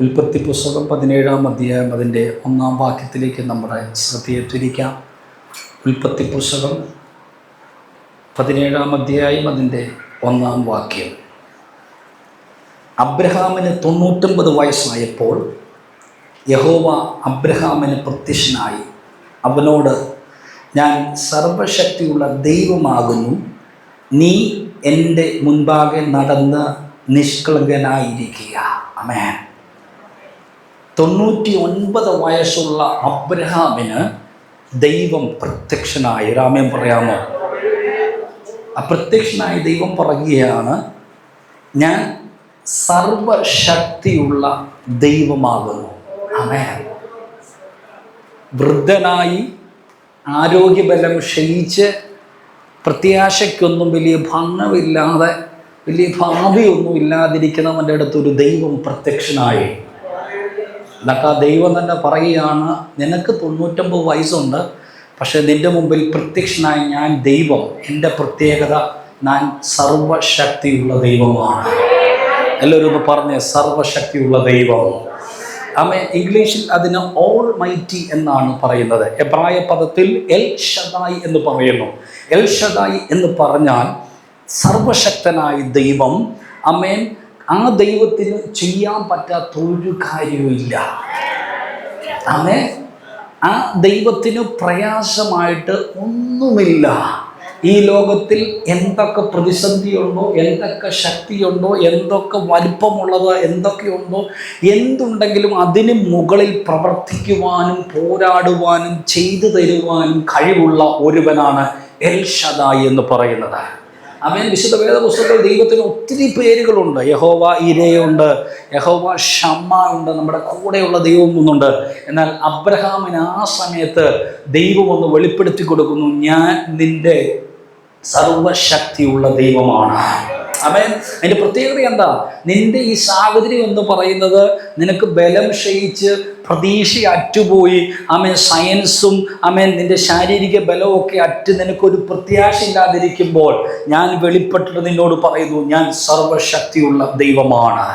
ഉൽപ്പത്തി പുസ്തകം പതിനേഴാം അധ്യായം അതിന്റെ ഒന്നാം വാക്യത്തിലേക്ക് നമ്മുടെ ശ്രദ്ധയെ തിരിക്കാം. ഉൽപ്പത്തി പുസ്തകം പതിനേഴാം അധ്യായം അതിന്റെ ഒന്നാം വാക്യം. അബ്രഹാമിന് തൊണ്ണൂറ്റൊമ്പത് വയസ്സായപ്പോൾ യഹോവ അബ്രഹാമിന് പ്രത്യക്ഷനായി. അവനോട് ഞാൻ സർവശക്തിയുള്ള ദൈവമാകുന്നു. നീ എന്റെ മുൻപാകെ നടന്ന് നിഷ്കളങ്കനായിരിക്കുക. അമേൻ തൊണ്ണൂറ്റി ഒൻപത് വയസ്സുള്ള അബ്രഹാമിന് ദൈവം പ്രത്യക്ഷനായി. രാമയം പറയാമോ? അപ്രത്യക്ഷനായ ദൈവം പറയുകയാണ് ഞാൻ സർവശക്തിയുള്ള ദൈവമാകുന്നു. അമേ വൃദ്ധനായി ആരോഗ്യബലം ക്ഷയിച്ച് പ്രത്യാശയ്ക്കൊന്നും വലിയ ഭംഗമില്ലാതെ വലിയ ഭാവിയൊന്നും ഇല്ലാതിരിക്കുന്നവന്റെ അടുത്തൊരു ദൈവം പ്രത്യക്ഷനായി. ആ ദൈവം തന്നെ പറയുകയാണ് നിനക്ക് തൊണ്ണൂറ്റൊമ്പത് വയസ്സുണ്ട് പക്ഷേ നിന്റെ മുമ്പിൽ പ്രത്യക്ഷനായ ഞാൻ ദൈവം. എന്റെ പ്രത്യേകത ഞാൻ സർവശക്തിയുള്ള ദൈവമാണ്. എല്ലാവരും ഒന്ന് പറഞ്ഞ് സർവശക്തിയുള്ള ദൈവം. അമ്മ ഇംഗ്ലീഷിൽ അതിന് ഓൾ മൈറ്റി എന്നാണ് പറയുന്നത്. എബ്രായ പദത്തിൽ എൽ ഷദായി എന്ന് പറയുന്നു. എൽ ഷദായി എന്ന് പറഞ്ഞാൽ സർവശക്തനായ ദൈവം. അമേൻ ആ ദൈവത്തിന് ചെയ്യാൻ പറ്റാത്ത ഒരു കാര്യവുമില്ല. അങ്ങനെ ആ ദൈവത്തിന് പ്രയാസമായിട്ട് ഒന്നുമില്ല. ഈ ലോകത്തിൽ എന്തൊക്കെ പ്രതിസന്ധിയുണ്ടോ എന്തൊക്കെ ശക്തിയുണ്ടോ എന്തൊക്കെ വലിപ്പമുള്ളത് എന്തൊക്കെയുണ്ടോ എന്തുണ്ടെങ്കിലും അതിന് മുകളിൽ പ്രവർത്തിക്കുവാനും പോരാടുവാനും ചെയ്തു തരുവാനും കഴിവുള്ള ഒരുവനാണ് എൽ ഷദായി എന്ന് പറയുന്നത്. അവൻ വിശുദ്ധ വേദപുസ്തകത്തിൽ ദൈവത്തിന് ഒത്തിരി പേരുകളുണ്ട്. യഹോവ ഇരയുണ്ട്. യഹോവ ഷമ്മ ഉണ്ട്. നമ്മുടെ കൂടെയുള്ള ദൈവം ഒന്നുണ്ട് എന്നാൽ അബ്രഹാമിന് ആ സമയത്ത് ദൈവം ഒന്ന് വെളിപ്പെടുത്തി കൊടുക്കുന്നു ഞാൻ നിന്റെ സർവശക്തിയുള്ള ദൈവമാണ്. അവൻ അതിന്റെ പ്രത്യേകത എന്താ? നിന്റെ ഈ സാഹചര്യം എന്ന് പറയുന്നത് നിനക്ക് ബലം ക്ഷയിച്ച് പ്രതീക്ഷ അറ്റുപോയി. ആമേൻ സയൻസും ആമേൻ നിന്റെ ശാരീരിക ബലമൊക്കെ അറ്റ് നിനക്കൊരു പ്രത്യാശ ഇല്ലാതിരിക്കുമ്പോൾ ഞാൻ വെളിപ്പെട്ടിട്ട് നിന്നോട് പറയുന്നു ഞാൻ സർവശക്തിയുള്ള ദൈവമാണ്.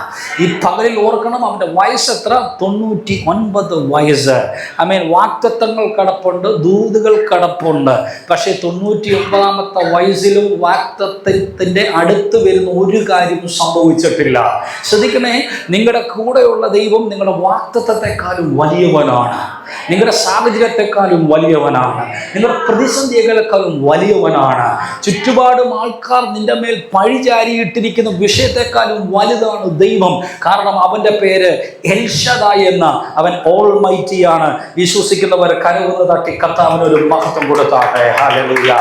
ഈ പകലിൽ ഓർക്കണം അവന്റെ വയസ്സ് എത്ര? തൊണ്ണൂറ്റി ഒൻപത് വയസ്സ്. ആമേൻ വാക്തത്വങ്ങൾ കടപ്പുണ്ട് ദൂതുകൾ കടപ്പുണ്ട്. പക്ഷേ തൊണ്ണൂറ്റി ഒൻപതാമത്തെ വയസ്സിലും വാക്തത്വത്തിന്റെ അടുത്ത് വരുന്ന ഒരു കാര്യവും സംഭവിച്ചിട്ടില്ല. ശ്രദ്ധിക്കണേ നിങ്ങളുടെ കൂടെയുള്ള ദൈവം നിങ്ങളുടെ വാക്തത്വത്തെക്കാളും വലിയവനാണ്. നിങ്ങളുടെ സാഹചര്യത്തെക്കാളും വലിയവനാണ്. നിങ്ങളുടെ പ്രതിസന്ധികളെക്കാളും വലിയവനാണ്. ചുറ്റുപാടും ആൾക്കാർ നിന്റെ മേൽ പഴിചാരിയിട്ടിരിക്കുന്ന വിഷയത്തെക്കാളും വലുതാണ് ദൈവം. കാരണം അവന്റെ പേര് എൽഷദായ് എന്ന അവൻ ഓൾ മൈറ്റിയാണ് വിശ്വസിക്കുന്നവർ കരവുന്ന തട്ടി കർത്താവിനൊരു മഹത്വം കൊടുത്താട്ടെ. ഹാലലൂയ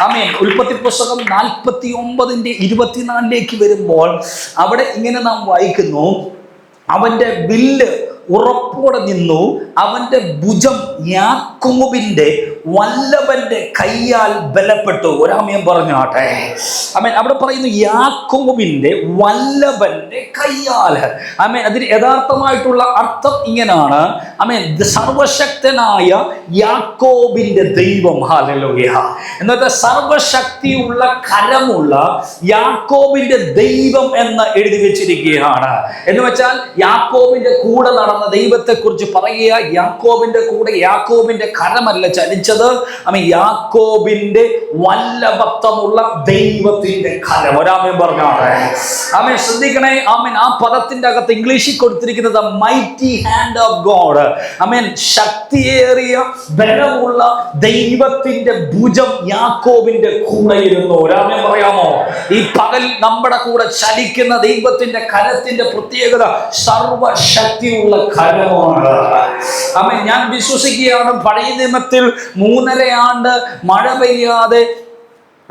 ആമേൻ. ഉൽപ്പത്തി പുസ്തകം നാൽപ്പത്തി ഒമ്പതിന്റെ ഇരുപത്തിനാലിലേക്ക് വരുമ്പോൾ അവിടെ ഇങ്ങനെ നാം വായിക്കുന്നു. അവന്റെ വില്ല് ഉറപ്പോടെ നിന്നു അവന്റെ ഭുജം യാക്കോബിന്റെ വല്ലഭന്റെ കയ്യാൽ ബലപ്പെട്ടു ഒരാമയം പറഞ്ഞാട്ടെ. അമേൻ അവിടെ പറയുന്നു യാക്കോവിന്റെ വല്ലവന്റെ കയ്യാൽ. അമേൻ അതിന് യഥാർത്ഥമായിട്ടുള്ള അർത്ഥം ഇങ്ങനാണ്. അമേൻ സർവശക്തനായ യാക്കോബിന്റെ ദൈവം. ഹാലലോയ എന്നൊക്കെ സർവശക്തിയുള്ള കരമുള്ള യാക്കോബിന്റെ ദൈവം എന്ന് എഴുതി വെച്ചിരിക്കുകയാണ്. എന്ന് വെച്ചാൽ യാക്കോബിന്റെ കൂടെ നടന്ന ദൈവത്തെക്കുറിച്ച് പറയുക യാക്കോബിന്റെ കൂടെ യാക്കോബിന്റെ കരമല്ല ചലിച്ചത്. അമ്മ യാക്കോബിന്റെ വല്ലഭത്വമുള്ള ദൈവത്തിന്റെ കരം. ഒരാമയും പറഞ്ഞാണ് ആമൻ ശ്രദ്ധിക്കണേ. ആമേൻ ആ പദത്തിന്റെ അകത്ത് ഇംഗ്ലീഷിൽ കൊടുത്തിരിക്കുന്നത് മൈറ്റി ഹാൻഡ് ഓഫ് ഗോഡ് ആമേൻ ശക്തിയേറിയ ബലമുള്ള ദൈവത്തിന്റെ ഭുജം യാക്കോബിന്റെ കൂടെ ഇരുന്നു. ഒരാമൻ പറയാമോ? ഈ പകൽ നമ്മുടെ കൂടെ ചലിക്കുന്ന ദൈവത്തിന്റെ കരത്തിന്റെ പ്രത്യേകത സർവശക്തിയുള്ള കരമാണ്. അമ്മ ഞാൻ വിശ്വസിക്കുകയാണ് പഴയ നിയമത്തിൽ മൂന്നര ആണ്ട് മഴ പെയ്യാതെ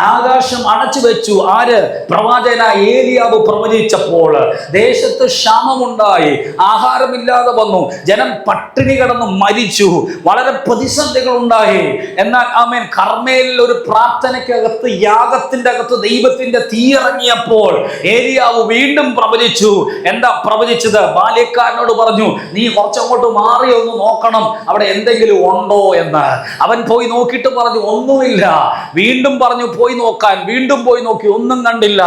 ആകാശം അടച്ചു വെച്ചു. ആര്? പ്രവാചകന ഏലിയാവ് പ്രവചിച്ചപ്പോൾ. ദേശത്ത് ക്ഷാമമുണ്ടായി. ആഹാരമില്ലാതെ വന്നു. ജനം പട്ടിണി കിടന്ന് മരിച്ചു. വളരെ പ്രതിസന്ധികൾ ഉണ്ടായി. എന്നാൽ ആമേൻ കർമ്മയിൽ ഒരു പ്രാർത്ഥനയ്ക്കകത്ത് യാഗത്തിന്റെ അകത്ത് ദൈവത്തിന്റെ തീ ഇറങ്ങിയപ്പോൾ ഏലിയാവ് വീണ്ടും പ്രവചിച്ചു. എന്താ പ്രവചിച്ചത്? ബാല്യക്കാരനോട് പറഞ്ഞു നീ കുറച്ചങ്ങോട്ട് മാറി ഒന്ന് നോക്കണം. അവിടെ എന്തെങ്കിലും ഉണ്ടോ? എന്ന്. അവൻ പോയി നോക്കിയിട്ട് പറഞ്ഞു ഒന്നുമില്ല. വീണ്ടും പറഞ്ഞു പോയി പോയി നോക്കാൻ വീണ്ടും പോയി നോക്കി ഒന്നും കണ്ടില്ല.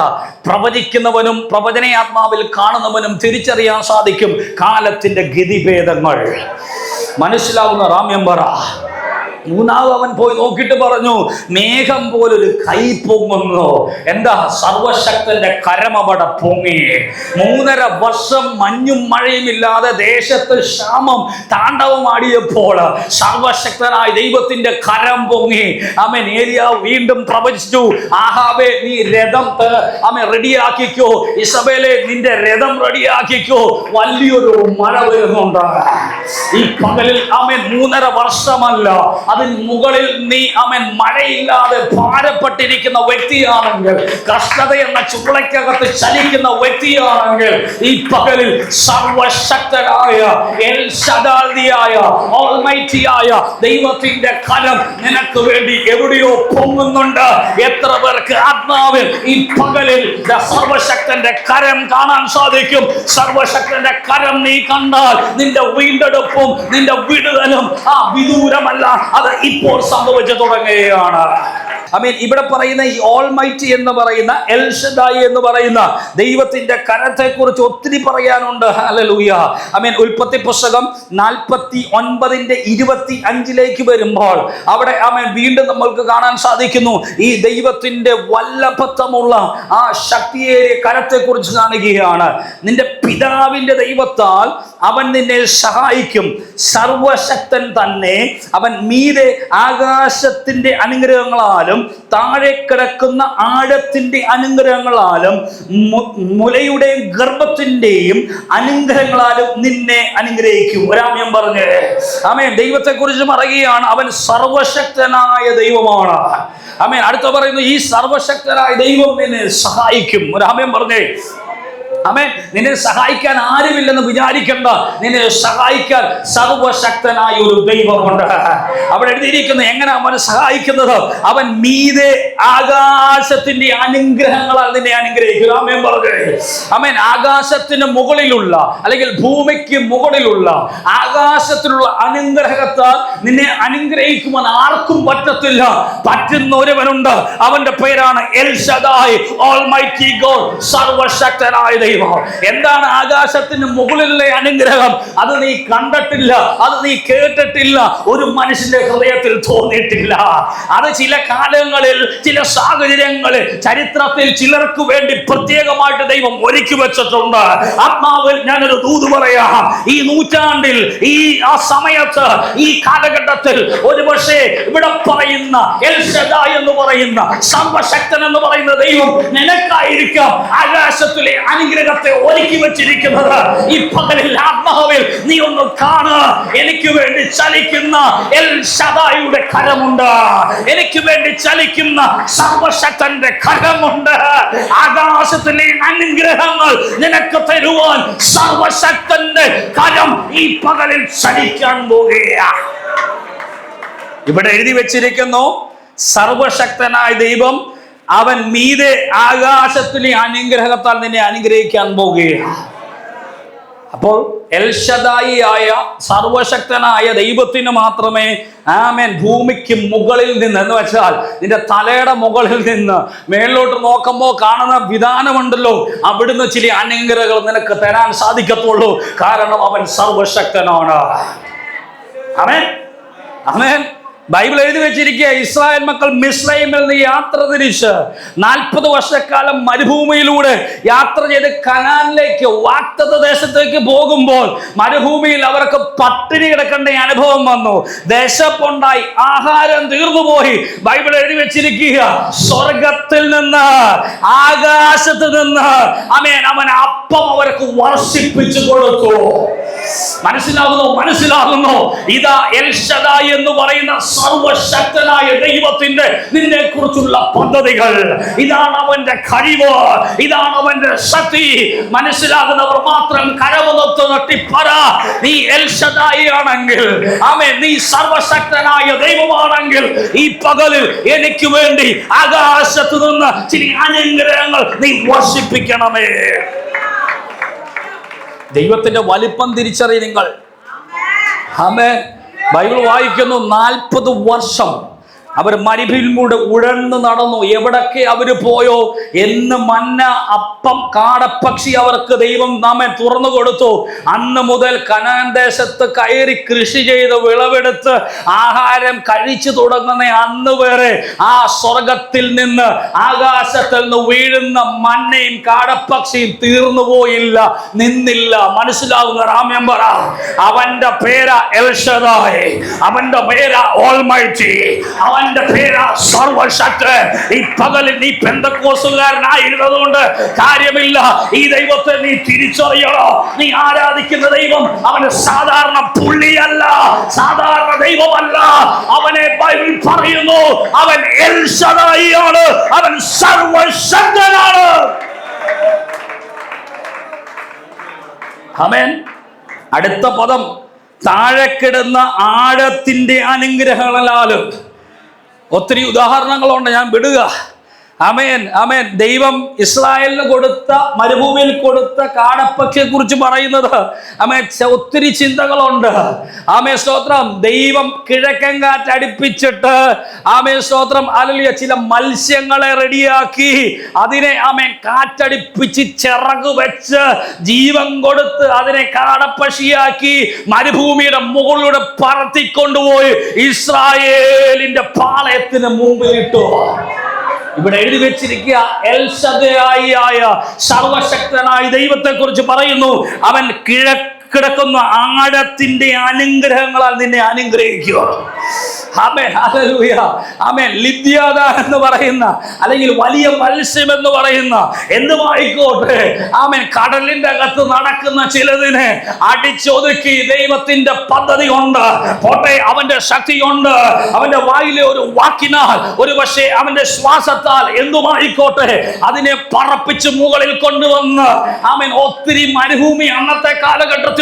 പ്രവചിക്കുന്നവനും പ്രവചനയാത്മാവിൽ കാണുന്നവനും തിരിച്ചറിയാൻ സാധിക്കും കാലത്തിന്റെ ഗതിഭേദങ്ങൾ. മനസ്സിലാവുന്ന റാമ്യം പറ മൂന്നാവ് അവൻ പോയി നോക്കിയിട്ട് പറഞ്ഞു മേഘം പോലൊരു കൈ പൊങ്ങുന്നു. എന്താ സർവശക്തന്റെ കരമപട പൊങ്ങി? മൂന്നര വർഷം മഞ്ഞും മഴയും ഇല്ലാതെ ദേശത്ത് ക്ഷാമം താണ്ഡവമാടിയപ്പോൾ സർവശക്തനായ ദൈവത്തിന്റെ കരം പൊങ്ങി. അവൻ ഏരിയ വീണ്ടും പ്രവചിച്ചു ആഹാവേ നീ രഥം അമ്മ റെഡിയാക്കിക്കോ ഇസബേലെ നിന്റെ രഥം റെഡിയാക്കിക്കോ വലിയൊരു മഴ വരുന്നുണ്ട്. ഈ പകലിൽ അമ്മ മൂന്നര വർഷമല്ല അതിന് മുകളിൽ നീ അവൻ മഴയില്ലാതെ ഭാരപ്പെട്ടിരിക്കുന്ന വ്യക്തിയാണെങ്കിൽ കഷ്ടത എന്ന ചുവളയ്ക്കകത്ത് ചലിക്കുന്ന വ്യക്തിയാണെങ്കിൽ ഈ പകലിൽ സർവശക്തനായ എൽ ഓൾമൈറ്റിയായ ദൈവത്തിന്റെ കരം നിനക്ക് വേണ്ടി എവിടെയോ പൊങ്ങുന്നുണ്ട്. എത്ര പേർക്ക് ആത്മാവിൽ ഈ പകലിൽ സർവശക്തന്റെ കരം കാണാൻ സാധിക്കും. സർവശക്തന്റെ കരം നീ കണ്ടാൽ നിന്റെ വീണ്ടെടുപ്പും നിന്റെ വിടുതലും ആ വിദൂരമല്ല. അത് ഇപ്പോൾ സംഭവിച്ചു തുടങ്ങുകയാണ്. ഐ മീൻ ഇവിടെ പറയുന്ന ഈ ഓൾമൈറ്റി എന്ന് പറയുന്ന എൽഷദായി എന്ന് പറയുന്ന ദൈവത്തിന്റെ കരത്തെ കുറിച്ച് ഒത്തിരി പറയാനുണ്ട്. ഹലലൂയ മീൻ ഉൽപ്പത്തി പുസ്തകം നാൽപ്പത്തി ഒൻപതിന്റെ ഇരുപത്തി അഞ്ചിലേക്ക് വരുമ്പോൾ അവിടെ ഐ മീൻ വീണ്ടും നമ്മൾക്ക് കാണാൻ സാധിക്കുന്നു. ഈ ദൈവത്തിന്റെ വല്ലഭത്വമുള്ള ആ ശക്തിയേറിയ കരത്തെ കുറിച്ച് കാണുകയാണ്. നിന്റെ പിതാവിന്റെ ദൈവത്താൽ അവൻ നിന്നെ സഹായിക്കും. സർവശക്തൻ തന്നെ അവൻ മീതെ ആകാശത്തിന്റെ അനുഗ്രഹങ്ങളാലും താഴെ കിടക്കുന്ന ആഴത്തിന്റെ അനുഗ്രഹങ്ങളാലും മുലയുടെ ഗർഭത്തിന്റെയും അനുഗ്രഹങ്ങളാലും നിന്നെ അനുഗ്രഹിക്കും. ഒരാമ്യം പറഞ്ഞു. ആമേൻ. ദൈവത്തെ കുറിച്ച് പറയുകയാണ് അവൻ സർവശക്തനായ ദൈവമാണ്. ആമേൻ. അടുത്ത പറയുന്നു ഈ സർവശക്തനായ ദൈവം നിന്നെ സഹായിക്കും. ഒരാമ്യം പറഞ്ഞേ. അമേൻ നിന്നെ സഹായിക്കാൻ ആരുമില്ലെന്ന് വിചാരിക്കണ്ട. നിന്നെ സഹായിക്കാൻ സർവശക്തനായ ഒരു ദൈവമുണ്ട് അവിടെ എഴുതിയിരിക്കുന്ന എങ്ങനെ അവനെ സഹായിക്കുന്നത്? അവൻ മീതെ ആകാശത്തിന്റെ അനുഗ്രഹങ്ങളാൽ നിന്നെ അനുഗ്രഹിക്കുന്നു ആമേൻ പറഞ്ഞു. അമേൻ ആകാശത്തിന് മുകളിലുള്ള അല്ലെങ്കിൽ ഭൂമിക്ക് മുകളിലുള്ള ആകാശത്തിലുള്ള അനുഗ്രഹത്താൽ നിന്നെ അനുഗ്രഹിക്കുവാൻ ആർക്കും പറ്റത്തില്ല. പറ്റുന്ന ഒരുവനുണ്ട് അവന്റെ പേരാണ് എൽ ഷദായ് ഓൾമൈറ്റി ഗോഡ് സർവശക്തനായ ദൈവം. എന്താണ് ആകാശത്തിന് മുകളിലുള്ള അനുഗ്രഹം? അത് നീ കണ്ടിട്ടില്ല അത് നീ കേട്ടിട്ടില്ല ഒരു മനുഷ്യന്റെ ഹൃദയത്തിൽ തോന്നിയിട്ടില്ല. അത് ചില കാലങ്ങളിൽ ചില സാഹചര്യങ്ങളിൽ ചരിത്രത്തിൽ ചിലർക്ക് വേണ്ടി പ്രത്യേകമായിട്ട് ദൈവം ഒരുക്കി വെച്ചിട്ടുണ്ട്. ആത്മാവിൽ ഞാനൊരു ദൂത് പറയാം. ഈ നൂറ്റാണ്ടിൽ ഈ ആ സമയത്ത് ഈ കാലഘട്ടത്തിൽ ഒരുപക്ഷെ ഇവിടെ പറയുന്ന എൽഷദ എന്ന് പറയുന്ന സർവശക്തൻ എന്ന് പറയുന്ന ദൈവം നിനക്കായിരിക്കാം ആകാശത്തിലെ അനുഗ്രഹത്തെ ഒരുക്കി വെച്ചിരിക്കുന്നത്. ഈ പകലിൽ ആത്മാവിൽ നീ ഒന്ന് കാണ എനിക്ക് വേണ്ടി ചലിക്കുന്ന എൽ ഷദായുടെ കരമുണ്ട്. എനിക്ക് വേണ്ടി ചലിക്കുന്ന സർവശക്തന്റെ കരമുണ്ട്. ആകാശത്തിലെ അനുഗ്രഹങ്ങൾ നിനക്ക് തരുവാൻ സർവശക്തന്റെ കരം ഈ പകലിൽ ചലിക്കാൻ പോകുകയാണ് ഇവിടെ എഴുതി വെച്ചിരിക്കുന്നു സർവശക്തനായ ദൈവം അവൻ മീതെ ആകാശത്തിലെ അനുഗ്രഹത്താൽ നിന്നെ അനുഗ്രഹിക്കാൻ പോകുകയാണ് അപ്പോൾ എൽഷദായി ആയ സർവശക്തനായ ദൈവത്തിന് മാത്രമേ ആമേൻ ഭൂമിക്ക് മുകളിൽ നിന്ന് എന്ന് വെച്ചാൽ നിന്റെ തലയുടെ മുകളിൽ നിന്ന് മേളിലോട്ട് നോക്കുമ്പോൾ കാണുന്ന വിധാനമുണ്ടല്ലോ. അവിടുന്ന് ചില അനുഗ്രഹങ്ങൾ നിനക്ക് തരാൻ സാധിക്കത്തുള്ളൂ. കാരണം അവൻ സർവശക്തനാണ്. അമേൻ അമേൻ ബൈബിൾ എഴുതി വെച്ചിരിക്കുക ഇസ്രായേൽ മക്കൾ മിസ്രൈമിൽ നിന്ന് യാത്ര തിരിച്ച് നാൽപ്പത് വർഷക്കാലം മരുഭൂമിയിലൂടെ യാത്ര ചെയ്ത് കനാലിലേക്ക് വാക്തത ദേശത്തേക്ക് പോകുമ്പോൾ മരുഭൂമിയിൽ അവർക്ക് പട്ടിണി കിടക്കേണ്ട അനുഭവം വന്നു. ദേശപ്പുണ്ടായി ആഹാരം തീർന്നുപോയി. ബൈബിൾ എഴുതി വെച്ചിരിക്കുക സ്വർഗത്തിൽ നിന്ന് ആകാശത്ത് നിന്ന്. അമേൻ അവൻ അപ്പം അവർക്ക് വർഷിപ്പിച്ചു കൊടുത്തു. മനസ്സിലാകുന്നു മനസ്സിലാകുന്നു ഇതാ എൽഷദായി എന്ന് പറയുന്ന സർവശക്തനായ ദൈവത്തിന്റെ നിന്നെ കുറിച്ചുള്ള പദ്ധതികൾ. ഇതാണ് അവന്റെ കഴിവ്. ഇതാണ് അവന്റെ ശക്തി. മനസ്സിലാകുന്നവർ മാത്രം കരമുനത്ത് നട്ടിപ്പറ നീ ആണെങ്കിൽ ആമേ നീ സർവശക്തനായ ദൈവമാണെങ്കിൽ ഈ പകലിൽ എനിക്ക് വേണ്ടി ആകാശത്ത് നിന്ന് ചില അനുഗ്രഹങ്ങൾ നീ വർഷിപ്പിക്കണമേ. ദൈവത്തിന്റെ വലിപ്പം തിരിച്ചറിയ നിങ്ങൾ. ആമേ ബൈബിൾ വായിക്കുന്നു നാൽപ്പത് വർഷം. അവർ മരുഭിലൂടെ ഉഴന്നു നടന്നു. എവിടൊക്കെ അവർ പോയോ? എന്ന് മന്ന അപ്പം കാടപ്പക്ഷി അവർക്ക് ദൈവം നമ്മെ തുറന്നു കൊടുത്തു. അന്ന് മുതൽ കനാൻ ദേശത്ത് കയറി കൃഷി ചെയ്ത് വിളവെടുത്ത് ആഹാരം കഴിച്ചു തുടങ്ങുന്ന അന്ന് വരെ ആ സ്വർഗത്തിൽ നിന്ന് ആകാശത്തിൽ നിന്ന് വീഴുന്ന മന്നയും കാടപ്പക്ഷിയും തീർന്നു പോയില്ല നിന്നില്ല. മനസ്സിലാവുന്ന രാമ്യം പറ അവന്റെ പേര എൽഷദായി. അവന്റെ പേര ഓൾമൈറ്റി. അവന്റെ പേരാ സർവശക്തൻ. ഈ പകലിൽ നീ പെന്തക്കോസുകാരനായിരുന്നത് കൊണ്ട് കാര്യമില്ല. ഈ ദൈവത്തെ നീ തിരിച്ചറിയണോ. നീ ആരാധിക്കുന്ന ദൈവം അവന് സാധാരണ പുള്ളിയല്ല. സാധാരണ ദൈവമല്ല. അവനെ ബൈബിൾ പറയുന്നു അവൻ എൽഷദായിയാണ് അവൻ സർവശക്തനാണ്. അമേൻ അടുത്ത പദം താഴെ കിടന്ന ആഴത്തിന്റെ അനുഗ്രഹങ്ങളാലും. ഒത്തിരി ഉദാഹരണങ്ങളുണ്ട് ഞാൻ വിടുക. അമേൻ അമേൻ ദൈവം ഇസ്രായേലിന് കൊടുത്ത മരുഭൂമിയിൽ കൊടുത്ത കാടപ്പക്കിയെ കുറിച്ച് പറയുന്നത്. അമേൻ ച- ഒത്തിരി ചിന്തകളുണ്ട്. ആമേ സ്തോത്രം. ദൈവം കിഴക്കൻ കാറ്റ് അടുപ്പിച്ചിട്ട് ആമേ സ്തോത്രം. അലലിയ ചില മത്സ്യങ്ങളെ റെഡിയാക്കി അതിനെ ആമേ കാറ്റടിപ്പിച്ച് ചിറക് വെച്ച് ജീവൻ കൊടുത്ത് അതിനെ കാടപ്പശിയാക്കി മരുഭൂമിയുടെ മുകളിലൂടെ പറത്തിക്കൊണ്ടുപോയി. ഇസ്രായേലിന്റെ പാളയത്തിന് മുമ്പിലിട്ടു. ഇവിടെ എഴുതി വെച്ചിരിക്കുക ആയ സർവശക്തനായ ദൈവത്തെ കുറിച്ച് പറയുന്നു. അവൻ കിഴക്ക് കിടക്കുന്ന ആഴത്തിന്റെ അനുഗ്രഹങ്ങളാൽ നിന്നെ അനുഗ്രഹിക്കുക. ആമേ ആമേ എന്ന് പറയുന്ന അല്ലെങ്കിൽ വലിയ മത്സ്യം എന്ന് പറയുന്ന എന്തുമായിക്കോട്ടെ ആമേൻ. കടലിന്റെ അകത്ത് നടക്കുന്ന ചിലതിനെ അടിച്ചൊതുക്കി ദൈവത്തിന്റെ പദ്ധതി കൊണ്ട് പോട്ടെ അവന്റെ ശക്തി കൊണ്ട് അവന്റെ വായിലെ ഒരു വാക്കിനാൽ ഒരു പക്ഷേ അവന്റെ ശ്വാസത്താൽ എന്തുമായിക്കോട്ടെ അതിനെ പറപ്പിച്ച് മുകളിൽ കൊണ്ടുവന്ന് ആമേൻ ഒത്തിരി മരുഭൂമി അന്നത്തെ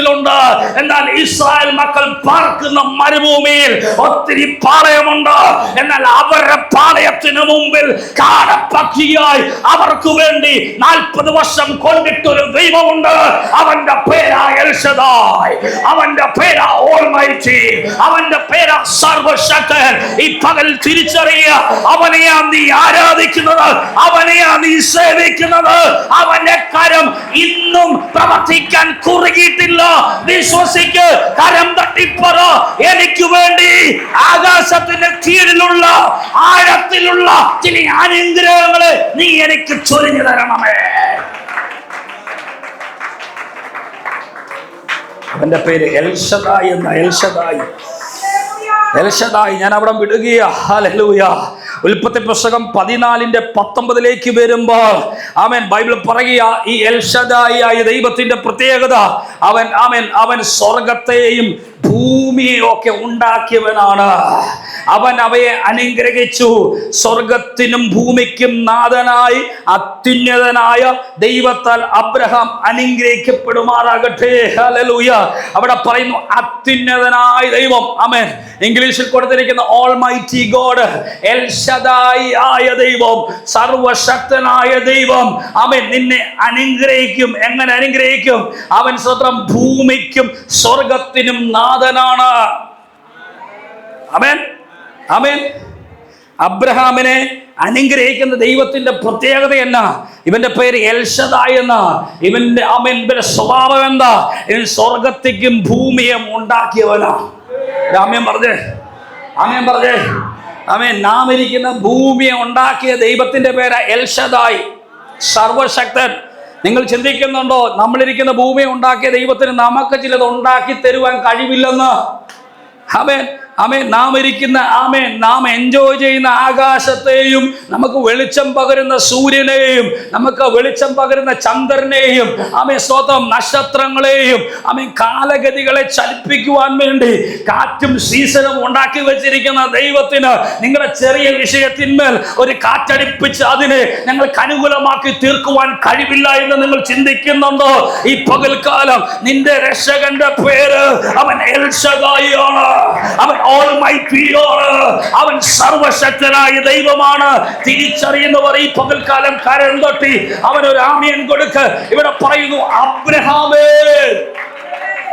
കാലഘട്ടത്തിലുണ്ട് എന്നാൽ ഇസ്രായേൽ മക്കൾ പാർക്കുന്ന മരുഭൂമിയിൽ ഒത്തിരി പാളയമുണ്ട്. എന്നാൽ അവരുടെ പാളയത്തിന് മുമ്പിൽ കാടപ്പക്ഷിയായി അവർക്ക് വേണ്ടി നാൽപ്പത് വർഷം കൊണ്ടിട്ടൊരു ദൈവമുണ്ട്. അവന്റെ പേരാ എൽഷദായ് അവന്റെ പേരാ ഓൾമൈറ്റി. അവന്റെ പേരാ സർവശക്തൻ. ഈ പകൽ തിരിച്ചറിയ അവനെയാ നീ ആരാധിക്കുന്നത്? അവനെയാ നീ സേവിക്കുന്നത്? അവന്റെ കരം ഇന്നും പ്രവർത്തിക്കാൻ കുറുകിയിട്ടില്ല. വിശ്വസിക്ക്. കരം തട്ടിപ്പറ. എനിക്ക് വേണ്ടി ആകാശത്തിന്റെ കീഴിലുള്ള ആഴത്തിലുള്ള ചില അനുഗ്രഹങ്ങൾ നീ എനിക്ക് ചൊരിഞ്ഞു തരണമേ. അവന്റെ പേര് എൽഷദായി എന്ന എൽഷദായി. എൽഷദായി ഞാൻ അവിടെ വിടുകയാ. ഹല്ലേലൂയ. ഉൽപ്പത്തി പുസ്തകം പതിനാലിന്റെ പത്തൊമ്പതിലേക്ക് വരുമ്പോൾ അവൻ ബൈബിൾ പറയുക ഈ എൽഷദായി ദൈവത്തിന്റെ പ്രത്യേകത അവൻ അവൻ അവൻ സ്വർഗത്തെയും ഭൂമിയെയും ഒക്കെ ഉണ്ടാക്കിയവനാണ്. അവൻ അവയെ അനുഗ്രഹിച്ചു. സ്വർഗത്തിനും ഭൂമിക്കും നാഥനായി അത്യുന്നതനായ ദൈവത്താൽ അബ്രഹാം അനുഗ്രഹിക്കപ്പെടുമാറാകട്ടെ. അവിടെ പറയുന്നു അത്യുന്നതനായ ദൈവം. അമേൻ ഇംഗ്ലീഷിൽ കൊടുത്തിരിക്കുന്ന ഓൾ മൈറ്റി ഗോഡ് എൽ ആയ ദൈവം സർവശക്തനായ ദൈവം. അവൻ നിന്നെ അനുഗ്രഹിക്കും. എങ്ങനെ അനുഗ്രഹിക്കും? അവൻ സ്വന്തം ഭൂമിക്കും സ്വർഗത്തിനും നാഥനാണ് അമേൻ അമേൻ അബ്രഹാമിനെ അനുഗ്രഹിക്കുന്ന ദൈവത്തിന്റെ പ്രത്യേകത എന്നാ? ഇവന്റെ പേര് എൽഷദായ് ഇവന്റെ അമൻ ഇവന്റെ സ്വഭാവം എന്താ? ഇവൻ സ്വർഗത്തേക്കും ഭൂമിയും ഉണ്ടാക്കിയവനാ. രാമ്യം പറഞ്ഞേ. ആമേൻ പറഞ്ഞേ. ആമേൻ നാം ഇരിക്കുന്ന ഭൂമിയെ ഉണ്ടാക്കിയ ദൈവത്തിന്റെ പേര് എൽഷദായി സർവശക്തൻ. നിങ്ങൾ ചിന്തിക്കുന്നുണ്ടോ? നമ്മളിരിക്കുന്ന ഭൂമി ഉണ്ടാക്കിയ ദൈവത്തിന് നമുക്ക് ചിലത് ഉണ്ടാക്കി തരുവാൻ കഴിവില്ലെന്ന്? ആമേൻ. ആമേൻ. നാം ഇരിക്കുന്ന ആമേ നാം എൻജോയ് ചെയ്യുന്ന ആകാശത്തെയും നമുക്ക് വെളിച്ചം പകരുന്ന സൂര്യനെയും നമുക്ക് വെളിച്ചം പകരുന്ന ചന്ദ്രനെയും ആമേ സ്വതം നക്ഷത്രങ്ങളെയും ആമേ കാലഗതികളെ ചലിപ്പിക്കുവാൻ വേണ്ടി കാറ്റും സീസണും ഉണ്ടാക്കി വെച്ചിരിക്കുന്ന ദൈവത്തിന് നിങ്ങളുടെ ചെറിയ വിഷയത്തിന്മേൽ ഒരു കാറ്റടിപ്പിച്ച് അതിനെ ഞങ്ങൾക്ക് അനുകൂലമാക്കി തീർക്കുവാൻ കഴിവില്ല എന്ന് നിങ്ങൾ ചിന്തിക്കുന്നുണ്ടോ? ഈ പകൽക്കാലം നിന്റെ രക്ഷകന്റെ പേര് അവൻ എൽഷദായിയാണ് അവൻ ഓൾമൈറ്റിയാണ് അവൻ സർവശക്തനായ ദൈവമാണ്. തിരിച്ചറിയുന്നവർ ഈ പകൽക്കാലം കരം തൊട്ടി അവൻ ഒരു ആമിയൻ കൊടുക്ക്. ഇവിടെ പറയുന്നു അബ്രഹാമേ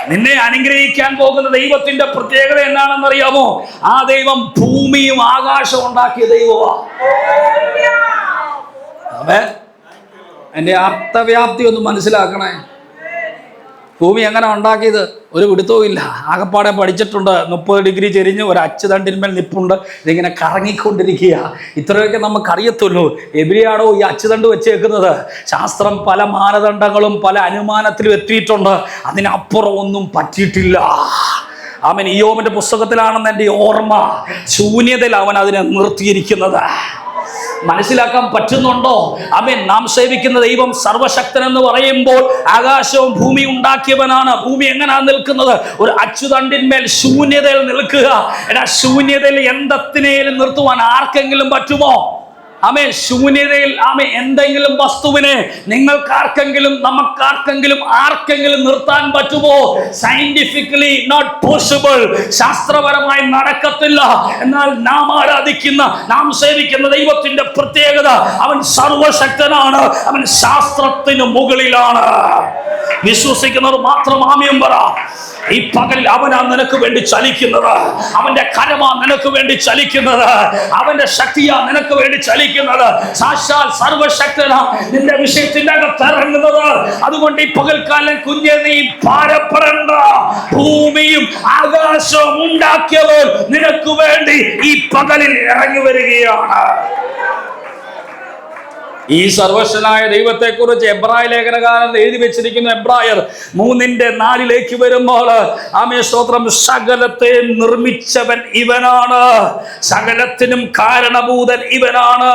നിന്നെ അനുഗ്രഹിക്കാൻ പോകുന്ന ദൈവത്തിന്റെ പ്രത്യേകത എന്താണെന്ന് അറിയാമോ ആ ദൈവം ഭൂമിയും ആകാശവും ഉണ്ടാക്കിയ ദൈവമാ. എന്റെ അർത്ഥവ്യാപ്തി ഒന്ന് മനസ്സിലാക്കണേ. ഭൂമി എങ്ങനെ ഉണ്ടാക്കിയത്? ഒരു പിടുത്തവും ഇല്ല. ആകപ്പാടെ പഠിച്ചിട്ടുണ്ട്. മുപ്പത് ഡിഗ്രി ചെരിഞ്ഞ് ഒരു അച്ചുതണ്ടിന്മേൽ നിപ്പുണ്ട്. ഇതിങ്ങനെ കറങ്ങിക്കൊണ്ടിരിക്കുക ഇത്രയൊക്കെ നമുക്കറിയത്തുള്ളൂ. എവിടെയാണോ ഈ അച്ചുതണ്ട് വെച്ചേക്കുന്നത്? ശാസ്ത്രം പല മാനദണ്ഡങ്ങളും പല അനുമാനത്തിലും എത്തിയിട്ടുണ്ട്. അതിനപ്പുറം ഒന്നും പറ്റിയിട്ടില്ല. അവൻ ഇയോമിന്റെ പുസ്തകത്തിലാണെന്ന് എന്റെ ഓർമ്മ. ശൂന്യതയിൽ അവൻ അതിനെ നിർത്തിയിരിക്കുന്നത്. മനസ്സിലാക്കാൻ പറ്റുന്നുണ്ടോ? അമേൻ നാം സേവിക്കുന്ന ദൈവം സർവശക്തൻ എന്ന് പറയുമ്പോൾ ആകാശവും ഭൂമി ഉണ്ടാക്കിയവനാണ്. ഭൂമി എങ്ങനെയാണ് നിൽക്കുന്നത്? ഒരു അച്ചുതണ്ടിന്മേൽ ശൂന്യതയിൽ നിൽക്കുക. എടാ ശൂന്യതയിൽ എന്തത്തിനേലും നിർത്തുവാൻ ആർക്കെങ്കിലും പറ്റുമോ? ആമേ ശൂന്യതയിൽ ആമേ എന്തെങ്കിലും വസ്തുവിനെ നിങ്ങൾക്കാർക്കെങ്കിലും നമുക്കാർക്കെങ്കിലും ആർക്കെങ്കിലും നിർത്താൻ പറ്റുമോ? സയന്റിഫിക്കലി നോട്ട് പോസിബിൾ ശാസ്ത്രപരമായി നടക്കത്തില്ല. എന്നാൽ നാം ആരാധിക്കുന്ന നാം സേവിക്കുന്ന ദൈവത്തിന്റെ പ്രത്യേകത അവൻ സർവശക്തനാണ്. അവൻ ശാസ്ത്രത്തിന് മുകളിലാണ്. വിശ്വസിക്കുന്നവർ മാത്രം ആമയം പറ. ഈ പകൽ അവനാ നിനക്ക് വേണ്ടി ചലിക്കുന്നത്. അവന്റെ കരമാ നിനക്ക് വേണ്ടി ചലിക്കുന്നത്. അവന്റെ ശക്തിയാ നിനക്ക് വേണ്ടി ചലിക്കുന്നത് സാക്ഷാൽ സർവശക്തനാ നിന്റെ വിഷയത്തിന്റെ അകത്ത് ഇറങ്ങുന്നത് അതുകൊണ്ട് ഈ പകൽക്കാലം കുഞ്ഞെ നീ ഭൂമിയും ആകാശവും ഉണ്ടാക്കിയവർ നിനക്ക് വേണ്ടി ഈ പകലിൽ ഇറങ്ങി വരികയാണ്. ഈ സർവശനായ ദൈവത്തെ കുറിച്ച് എബ്രായ ലേഖനകാരൻ എഴുതി വെച്ചിരിക്കുന്ന എബ്രായർ മൂന്നിന്റെ നാലിലേക്ക് വരുമ്പോൾ ആമേ സ്തോത്രം സകലത്തെ നിർമ്മിച്ചവൻ ഇവനാണ്. സകലത്തിനും കാരണഭൂതൻ ഇവനാണ്.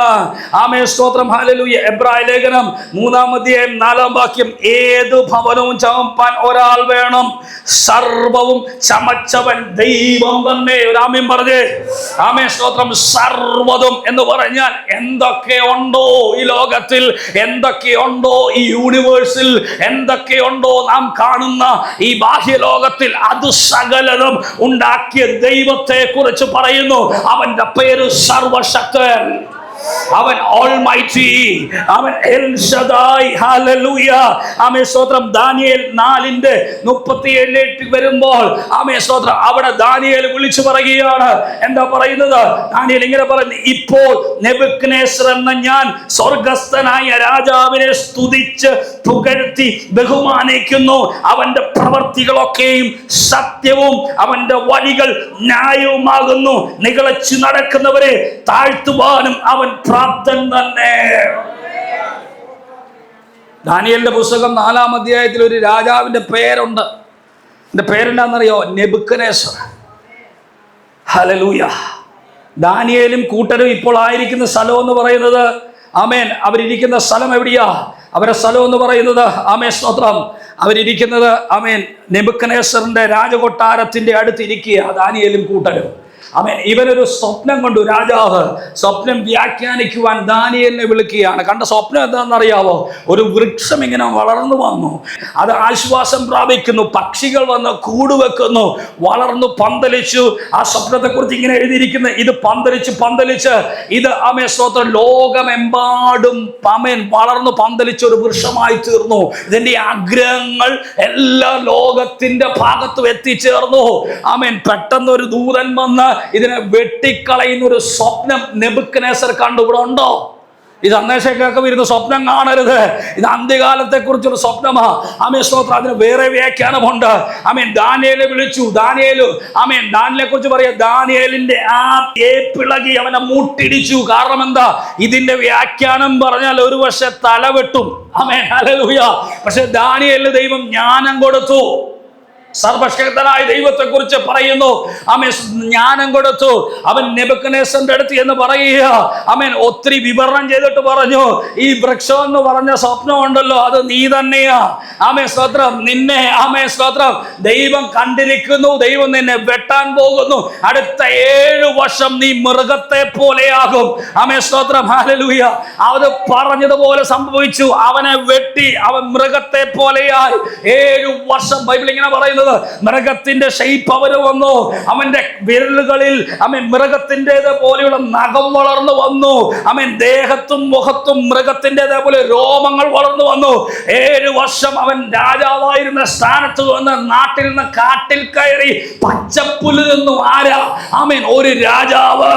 ആമേ സ്തോത്രം ഹാലലൂയ എബ്രായ ലേഖനം മൂന്നാമത്തെ നാലാം വാക്യം ഏത് ഭവനവും ചമപ്പാൻ ഒരാൾ വേണം. സർവവും ചമച്ചവൻ ദൈവം തന്നെ. ഒരാമ്യം പറഞ്ഞേ. ആമേ സ്തോത്രം സർവതും എന്ന് പറഞ്ഞാൽ എന്തൊക്കെ ഉണ്ടോ ഈ ലോകത്തിൽ എന്തൊക്കെയുണ്ടോ ഈ യൂണിവേഴ്സിൽ എന്തൊക്കെയുണ്ടോ നാം കാണുന്ന ഈ ബാഹ്യലോകത്തിൽ അത് സകലതും ഉണ്ടാക്കിയ ദൈവത്തെ കുറിച്ച് പറയുന്നു. അവന്റെ പേര് സർവശക്തൻ. അവൻ ഓൾമൈറ്റി അവൻ എൽ ഷദായ് ഹല്ലേലൂയ ആമേ സ്തോത്രം ദാനിയേൽ നാലിന്റെ മുപ്പത്തിയേഴിലേക്ക് വരുമ്പോൾ ആമേ സ്തോത്രം അവിടെ ദാനിയേൽ വിളിച്ചു പറയുകയാണ്. എന്താ പറയുന്നത്? ദാനിയേൽ ഇങ്ങനെ പറയുന്നു ഇപ്പോൾ നെബുക്കനേസർ എന്ന ഞാൻ സ്വർഗസ്ഥനായ രാജാവിനെ സ്തുതിച്ച് പുകഴ്ത്തി ബഹുമാനിക്കുന്നു. അവന്റെ പ്രവർത്തികളൊക്കെയും സത്യവും അവന്റെ വഴികൾ ന്യായവുമാകുന്നു. നികളച്ചു നടക്കുന്നവരെ താഴ്ത്തുവാനും അവൻ പ്രാപ്തൻ തന്നെ. ദാനിയലിന്റെ പുസ്തകം നാലാം അധ്യായത്തിൽ ഒരു രാജാവിന്റെ പേരുണ്ട്. എന്റെ പേരെന്താണെന്നറിയോ? നെബുക്കനേശ്വർ ഹലലൂയ ദാനിയേലും കൂട്ടരും ഇപ്പോൾ ആയിരിക്കുന്ന സ്ഥലം എന്ന് പറയുന്നത് ആമേൻ അവരിരിക്കുന്ന സ്ഥലം എവിടെയാ? അവരുടെ സ്ഥലം എന്ന് പറയുന്നത് ആമേ സ്തോത്രം. അവരിരിക്കുന്നത് ആമേൻ നെബുക്കനേശ്വറിന്റെ രാജകൊട്ടാരത്തിന്റെ അടുത്തിരിക്കുക ദാനിയേലും കൂട്ടരും. അവൻ ഇവനൊരു സ്വപ്നം കണ്ടു. രാജാവ് സ്വപ്നം വ്യാഖ്യാനിക്കുവാൻ ദാനിയലിനെ വിളിക്കുകയാണ്. കണ്ട സ്വപ്നം എന്താണെന്നറിയാവോ? ഒരു വൃക്ഷം ഇങ്ങനെ വളർന്നു വന്നു. അത് ആശ്വാസം പ്രാപിക്കുന്നു. പക്ഷികൾ വന്ന് കൂടുവെക്കുന്നു. വളർന്നു പന്തലിച്ചു. ആ സ്വപ്നത്തെക്കുറിച്ച് ഇങ്ങനെ എഴുതിയിരിക്കുന്ന. ഇത് പന്തലിച്ച് പന്തലിച്ച്. ഇത് അമേ സ്തോത്രം. ലോകമെമ്പാടും പമേൻ വളർന്നു പന്തലിച്ച് ഒരു വൃക്ഷമായി തീർന്നു. ഇതിന്റെ ആഗ്രഹങ്ങൾ എല്ലാ ലോകത്തിന്റെ ഭാഗത്തും എത്തിച്ചേർന്നു. ആമേൻ. പെട്ടെന്ന് ഒരു ദൂതൻ വന്ന് ഇതിനെ വെട്ടിക്കളയുന്ന ഒരു സ്വപ്നം നെബുക്കനേസർ കണ്ടു ഉണ്ടോ ഇത് അന്വേഷകർക്ക് വരുന്ന സ്വപ്നം കാണരുത്. ഇത് അന്ത്യകാലത്തെ കുറിച്ചൊരു സ്വപ്നമാ. അമീൻ സ്തോത്ര. അതിന് വേറെ വ്യാഖ്യാനമുണ്ട്. അമീൻ ദാനിയലെ വിളിച്ചു. ദാനിയേലു അമീൻ ദാനിലെ കുറിച്ച് പറയാ. ദാനിയേലിന്റെ ആ തേപ്പിളകി അവനെ മൂട്ടിടിച്ചു. കാരണം എന്താ? ഇതിന്റെ വ്യാഖ്യാനം പറഞ്ഞാൽ ഒരു പക്ഷെ തല വെട്ടും അമേ ഹല്ലേലൂയ. പക്ഷെ ദാനിയേലിന് ദൈവം ജ്ഞാനം കൊടുത്തു. സർവശക്തനായ ദൈവത്തെക്കുറിച്ച് പറയുന്നു. അമേ ജ്ഞാനം കൊടുത്തു. അവൻ നെബുക്കനേസന്റെ അടുത്ത് എന്ന് പറയുക. അമേൻ ഒത്തിരി വിവരണം ചെയ്തിട്ട് പറഞ്ഞു. ഈ വൃക്ഷം എന്ന് പറഞ്ഞ സ്വപ്നം ഉണ്ടല്ലോ അത് നീ തന്നെയാ. ആമേ സ്തോത്രം. നിന്നെ ആമേ സ്തോത്രം. ദൈവം കണ്ടിരിക്കുന്നു. ദൈവം നിന്നെ വെട്ടാൻ പോകുന്നു. അടുത്ത ഏഴു വർഷം നീ മൃഗത്തെ പോലെയാകും. ആമേ സ്തോത്രം. ഹാലലൂയ അത് പറഞ്ഞതുപോലെ സംഭവിച്ചു. അവനെ വെട്ടി. അവൻ മൃഗത്തെ പോലെയായി. ഏഴു വർഷം ബൈബിൾ ഇങ്ങനെ പറയുന്നത് മൃഗത്തിന്റെ ഷെയ്പ്പ് അവന് വന്നു. അവന്റെ വിരലുകളിൽ അവൻ മൃഗത്തിന്റെത് പോലെയുള്ള നഖം വളർന്നു വന്നു. അവൻ ദേഹത്തും മുഖത്തും മൃഗത്തിന്റെതേ പോലെ രോമങ്ങൾ വളർന്നു വന്നു. ഏഴ് വർഷം അവൻ രാജാവായിരുന്ന സ്ഥാനത്ത് വന്ന് നാട്ടിൽ നിന്ന് കാട്ടിൽ കയറി പച്ചപ്പുല്ല് നിന്നും ആരാ ആമേൻ ഒരു രാജാവ്.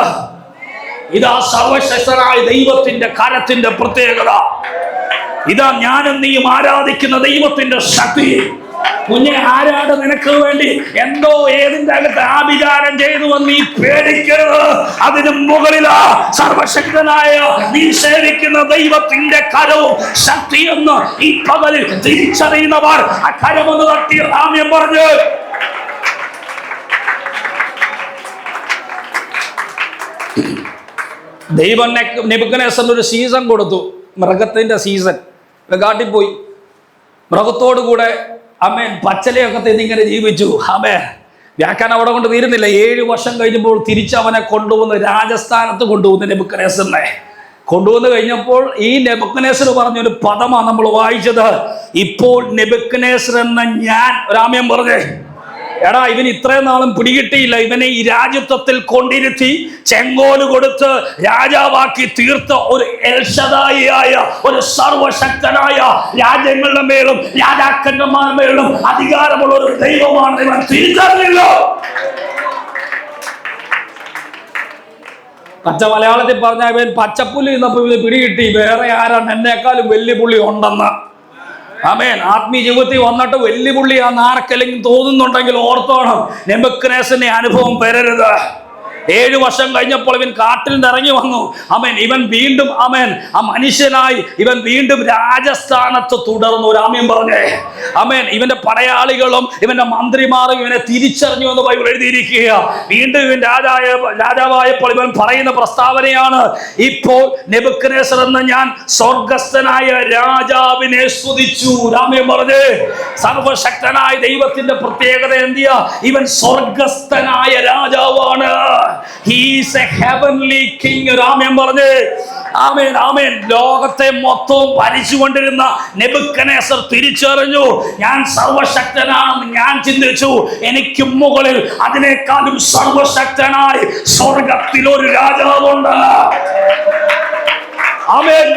ഇതാ സർവശക്തനായ ദൈവത്തിന്റെ കരത്തിന്റെ പ്രത്യേകത. ഇതാ ഞാനും നീയും ആരാധിക്കുന്ന ദൈവത്തിന്റെ ശക്തി. കുഞ്ഞെ ആരാണ് നിനക്ക് വേണ്ടി എന്തോ ഏതിന്റെ അകത്ത് ആഭിചാരം ചെയ്തു വന്ന് നീ പേടിക്കരുത്. അതിന് മുകളിലാ സർവശക്തനായ നീ സേവിക്കുന്ന ദൈവത്തിന്റെ കരവും ശക്തിയെന്ന് ഈ പകലിൽ തിരിച്ചറിയുന്നവർ ആ കരമൊന്ന് തട്ടിയ ആമ്യം പറഞ്ഞു. ദൈവം നെബുക്കനേസറിന് ഒരു സീസൺ കൊടുത്തു. മൃഗത്തിന്റെ സീസൺ. കാട്ടിപ്പോയി മൃഗത്തോടു കൂടെ അമ്മേൻ പച്ചലയൊക്കെ തിന്നിങ്ങനെ ജീവിച്ചു. അമ്മേ വ്യാഖ്യാനം അവിടെ കൊണ്ട് തീരുന്നില്ല. ഏഴ് വർഷം കഴിഞ്ഞപ്പോൾ തിരിച്ചവനെ കൊണ്ടുവന്ന് രാജസ്ഥാനത്ത് കൊണ്ടുവന്ന് നെബുക്കനേസറിനെ കൊണ്ടുവന്ന് കഴിഞ്ഞപ്പോൾ ഈ നെബുക്കനേസർ പറഞ്ഞൊരു പദമാണ് നമ്മൾ വായിച്ചത്. ഇപ്പോൾ നെബുക്കനേസർ എന്ന ഞാൻ ഒരാമ്യം പറഞ്ഞേ. എടാ ഇവൻ ഇത്രയും നാളും പിടികിട്ടിയില്ല. ഇവനെ ഈ രാജ്യത്വത്തിൽ കൊണ്ടിരുത്തി ചെങ്കോൽ കൊടുത്ത് രാജാവാക്കി തീർത്ത ഒരു എൽഷദായിയായ ഒരു സർവശക്തനായ രാജ്യങ്ങളുടെ മേലും രാജാക്കന്മാരുടെ മേലും അധികാരമുള്ള ഒരു ദൈവമാണ് ഇവൻ. തിരിച്ചറിഞ്ഞില്ല. പച്ച മലയാളത്തിൽ പറഞ്ഞ ഇവൻ പച്ചപ്പുല്ല് ഇന്നപ്പോ ഇവന് പിടികിട്ടി. വേറെ ആരാണ് എന്നേക്കാളും വലിയ പുള്ളി ഉണ്ടെന്ന്. ആമേൻ. ആത്മീയ ജീവിതത്തിൽ വന്നിട്ട് വെല്ലുവിളി ആ നാർക്കല്ലെങ്കിൽ തോന്നുന്നുണ്ടെങ്കിൽ ഓർത്തോണം. നെബുക്കനേസിന്റെ അനുഭവം പെരരുത്. ഏഴു വർഷം കഴിഞ്ഞപ്പോൾ ഇവൻ കാട്ടിൽ നിന്ന് ഇറങ്ങി വന്നു. അമൻ ഇവൻ വീണ്ടും അമൻ ആ മനുഷ്യനായി ഇവൻ വീണ്ടും രാജസ്ഥാനത്ത് തുടർന്നു. ഒരു ആമ്യം പറഞ്ഞേ. അമേൻ ഇവന്റെ പടയാളികളും ഇവന്റെ മന്ത്രിമാരും ഇവനെ തിരിച്ചറിഞ്ഞു എന്ന് ബൈബിൾ എഴുതിയിരിക്കുക വീണ്ടും ഇവൻ രാജായ രാജാവായപ്പോൾ ഇവൻ പറയുന്ന പ്രസ്താവനയാണ് ഇപ്പോൾ നെബുക്കനേശ്വർ എന്ന ഞാൻ സ്വർഗസ്ഥനായ രാജാവിനെ സ്തുതിച്ചു. രാമ്യം പറഞ്ഞേ. സർവശക്തനായ ദൈവത്തിന്റെ പ്രത്യേകത എന്തിയാ? ഇവൻ സ്വർഗസ്ഥനായ രാജാവാണ്. ഹീസ് എ ഹെവൻലി കിങ് രാമ്യം പറഞ്ഞ്. ആമേൻ ആമേൻ. ലോകത്തെ മൊത്തവും ഭരിച്ചുകൊണ്ടിരുന്ന നെബുക്കനേസർ തിരിച്ചറിഞ്ഞു. ഞാൻ സർവശക്തനാണെന്ന് ഞാൻ ചിന്തിച്ചു. എനിക്ക് മുകളിൽ അതിനേക്കാളും സർവശക്തനായി സ്വർഗത്തിൽ ഒരു രാജാവുണ്ട്. ആമേൻ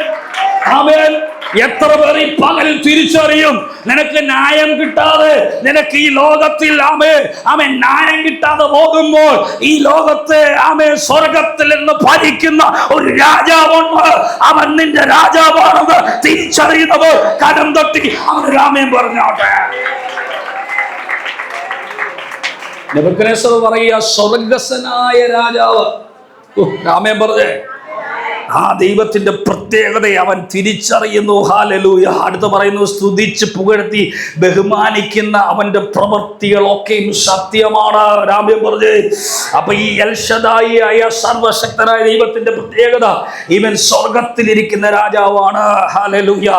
ആമേൻ. എത്ര പേർ ഈ പകലിൽ തിരിച്ചറിയും? നിനക്ക് ന്യായം കിട്ടാതെ നിനക്ക് ഈ ലോകത്തിൽ ആമേ ആമേ ന്യായം കിട്ടാതെ പോകുമ്പോൾ ഈ ലോകത്തെ ആമേ സ്വർഗത്തിൽ നിന്ന് ഭരിക്കുന്ന ഒരു രാജാവുണ്ട് അവൻ നിന്റെ രാജാവാണെന്ന് തിരിച്ചറിയുന്നത്. കരം തട്ടി അവൻ രാമയം പറഞ്ഞോട്ടെ. പറയുക സ്വർഗസ്വനായ രാജാവ്. രാമയം പറഞ്ഞേ ആ ദൈവത്തിന്റെ പ്രത്യേകതയെ അവൻ തിരിച്ചറിയുന്നു. ഹാലലൂയ അടുത്ത് പറയുന്നു സ്തുതിച്ച് പുകഴ്ത്തി ബഹുമാനിക്കുന്ന അവന്റെ പ്രവൃത്തികളൊക്കെയും സത്യമാണ്. രാമ്യം പറഞ്ഞ് അപ്പൊ ഈ എൽഷദായി ആയ സർവശക്തനായ ദൈവത്തിന്റെ പ്രത്യേകത ഇവൻ സ്വർഗത്തിലിരിക്കുന്ന രാജാവാണ്. ഹാലലൂയ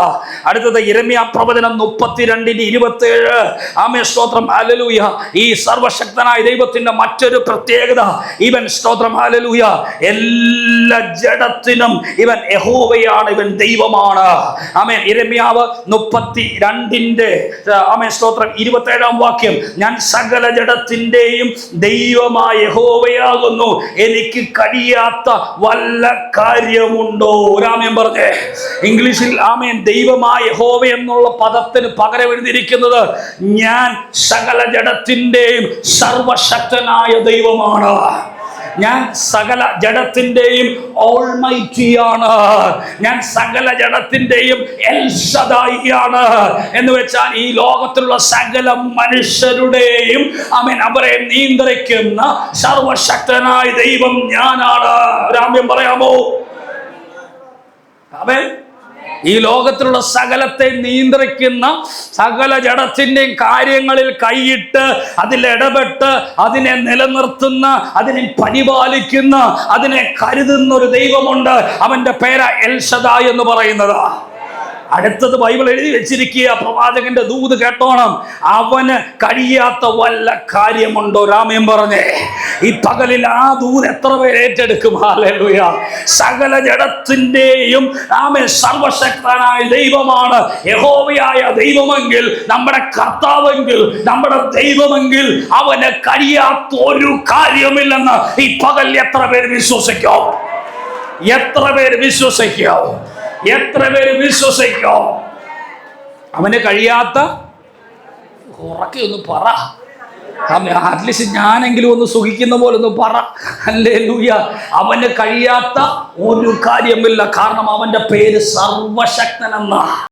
അടുത്തത് ഇരമ്യ പ്രവചനം മുപ്പത്തിരണ്ടിന് ഇരുപത്തി ഏഴ് ആമേ സ്തോത്രം. ഹാലലൂയ ഈ സർവശക്തനായ ദൈവത്തിന്റെ മറ്റൊരു പ്രത്യേകത ഇവൻ സ്തോത്രം. ഹാലലൂയ എല്ലാ ജഡത്തിനും ഇവൻ യഹോവയാണ് ഇവൻ ദൈവമാണ്. ആമേൻ. ഇരമ്യാവ് മുപ്പത്തി രണ്ടിന്റെ ആമേൻ സ്തോത്രം ഇരുപത്തേഴാം വാക്യം. ഞാൻ സകല ജഡത്തിന്റെയും ദൈവമായ യഹോവയാകുന്നു. എനിക്ക് കഴിയാത്ത വല്ല കാര്യമുണ്ടോ? ഒരാമയം പറഞ്ഞേ. ഇംഗ്ലീഷിൽ ആമേൻ ദൈവമായ യഹോവ എന്നുള്ള പദത്തിന് പകരം എഴുതിയിരിക്കുന്നത് ഞാൻ സകല ജഡത്തിന്റെയും സർവശക്തനായ ദൈവമാണ്. ഞാൻ സകല ജഡത്തിന്റെയും ഓൾമൈറ്റിയാണ് ഞാൻ സകല ജഡത്തിന്റെയും എൽഷദായിയാണ് എന്ന് വെച്ചാൽ ഈ ലോകത്തിലുള്ള സകല മനുഷ്യരുടെയും അവൻ അവരെ നിയന്ത്രിക്കുന്ന സർവശക്തനായ ദൈവം ഞാനാണ്. രാമ്യം പറയാമോ? അവൻ ഈ ലോകത്തിലുള്ള സകലത്തെ നിയന്ത്രിക്കുന്ന സകല ജഡത്തിന്റെയും കാര്യങ്ങളിൽ കൈയിട്ട് അതിൽ ഇടപെട്ട് അതിനെ നിലനിർത്തുന്ന അതിനെ പരിപാലിക്കുന്ന അതിനെ കരുതുന്ന ഒരു ദൈവമുണ്ട്. അവന്റെ പേര എൽഷദ എന്ന് പറയുന്നത്. അടുത്തത് ബൈബിൾ എഴുതി വെച്ചിരിക്കുക. പ്രവാചകന്റെ ദൂത് കേട്ടോണം. അവന് കഴിയാത്ത വല്ല കാര്യമുണ്ടോ? രാമയം പറഞ്ഞേ ഈ പകലിൽ ആ ദൂത് എത്ര പേര് ഏറ്റെടുക്കും? ഹാലൂയ സകല ജഡത്തിന്റെയും ആമേ സർവശക്തനായ ദൈവമാണ്. യഹോവയായ ദൈവമെങ്കിൽ നമ്മുടെ കർത്താവെങ്കിൽ നമ്മുടെ ദൈവമെങ്കിൽ അവന് കഴിയാത്ത ഒരു കാര്യമില്ലെന്ന് ഈ പകൽ എത്ര പേര് വിശ്വസിക്കോ? എത്ര പേര് വിശ്വസിക്കോ? എത്ര പേര് വിശ്വസിക്കോ? അവന് കഴിയാത്ത? ഉറക്കെ ഒന്ന് പറ. അറ്റ്ലീസ്റ്റ് ഞാനെങ്കിലും ഒന്ന് സുഖിക്കുന്ന പോലെ ഒന്ന് പറ. അല്ലേ ലൂയ അവന് കഴിയാത്ത ഒരു കാര്യമില്ല കാരണം അവന്റെ പേര് സർവശക്തനെന്ന.